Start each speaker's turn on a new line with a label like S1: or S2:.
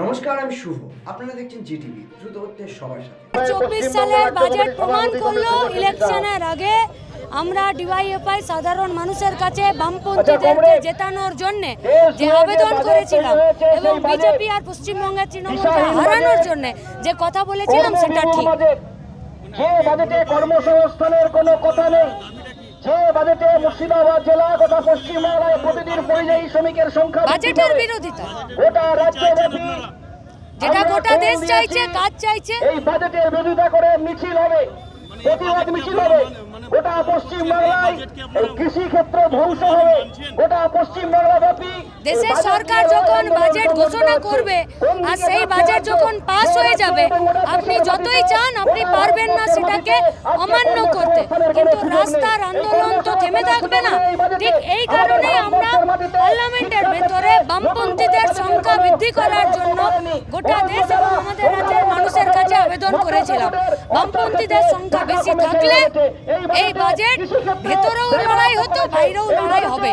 S1: নমস্কার আমি শুভ। আপনারা দেখছেন জিটিভি দ্রুত হচ্ছে সবার সাথে।
S2: চব্বিশ সালের বাজেট প্রমাণ করল ইলেকশনের আগে। আমরা ডিওয়াইএফআই সাধারণ মানুষের কাছে বামপন্থীদেরকে জেতানোর জন্য যে আবেদন করেছিলাম এবং বিজেপি আর পশ্চিমবঙ্গের তৃণমূলকে হারানোর জন্য যে কথা বলেছিলাম সেটা ঠিক।
S3: যে বাজেটে কর্মসংস্থানের কোনো কথা নেই যে বাজেটে মুর্শিদাবাদ জেলা তথা পশ্চিমবাংলায় প্রতিদিন পরিযায়ী শ্রমিকের সংখ্যা
S2: বাজেটের বিরোধিতা।
S3: গোটা রাজ্যব্যাপী
S2: যেটা গোটা দেশ চাইছে কাজ চাইছে।
S3: এই বাজেটের বিরোধিতা করে মিছিল হবে প্রতিবাদ মিছিল হবে। গোটা পশ্চিম বাংলায় কৃষি ক্ষেত্র ধ্বংস হবে। গোটা পশ্চিম বাংলা ব্যাপী
S2: দেশের সরকার যখন বাজেট ঘোষণা করবে আর সেই বাজেট যখন পাস হয়ে যাবে, আপনি যতই চান আপনি পারবেন না সেটাকে অমান্য করতে। কিন্তু রাস্তার আন্দোলন তো থেমে থাকবে না। ঠিক এই কারণে আমরা পার্লামেন্টের ভেতরে বামপন্থীদের সংখ্যা বৃদ্ধি করার জন্য গোটা দেশ এবং আমাদের রাজ্যের মানুষের কাছে আবেদন করেছিলাম। বামপন্থীদের সংখ্যা বেশি থাকলে এই বাজেট ভেতরেও লড়াই হতো, বাইরেও লড়াই হবে।